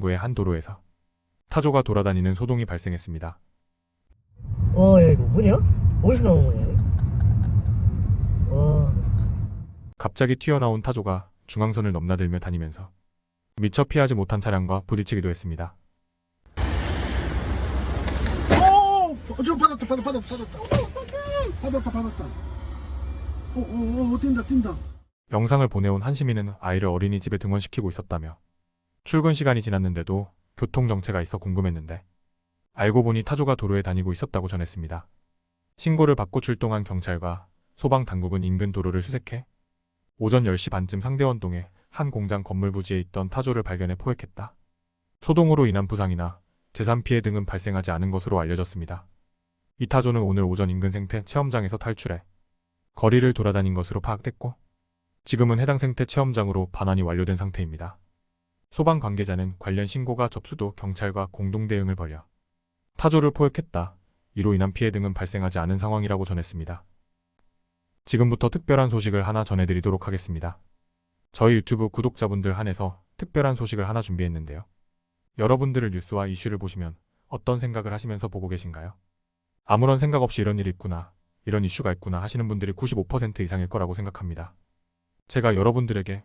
구의 한 도로에서 타조가 돌아다니는 소동이 발생했습니다. 와, 야, 이거 뭐냐? 어디서 나온 거냐? 와, 갑자기 튀어나온 타조가 중앙선을 넘나들며 다니면서 미처 피하지 못한 차량과 부딪히기도 했습니다. 오! 어, 저 받았다, 받았다, 받았다, 받았다. 받았다, 받았다. 어, 어, 어, 어, 뛴다, 뛴다. 영상을 보내온 한 시민은 아이를 어린이집에 등원시키고 있었다며 출근 시간이 지났는데도 교통 정체가 있어 궁금했는데 알고 보니 타조가 도로에 다니고 있었다고 전했습니다. 신고를 받고 출동한 경찰과 소방 당국은 인근 도로를 수색해 오전 10시 반쯤 상대원동의 한 공장 건물 부지에 있던 타조를 발견해 포획했다. 소동으로 인한 부상이나 재산 피해 등은 발생하지 않은 것으로 알려졌습니다. 이 타조는 오늘 오전 인근 생태 체험장에서 탈출해 거리를 돌아다닌 것으로 파악됐고 지금은 해당 생태 체험장으로 반환이 완료된 상태입니다. 소방 관계자는 관련 신고가 접수도 경찰과 공동 대응을 벌여 타조를 포획했다. 이로 인한 피해 등은 발생하지 않은 상황이라고 전했습니다. 지금부터 특별한 소식을 하나 전해드리도록 하겠습니다. 저희 유튜브 구독자분들 한해서 특별한 소식을 하나 준비했는데요. 여러분들을 뉴스와 이슈를 보시면 어떤 생각을 하시면서 보고 계신가요? 아무런 생각 없이 이런 일이 있구나, 이런 이슈가 있구나 하시는 분들이 95% 이상일 거라고 생각합니다. 제가 여러분들에게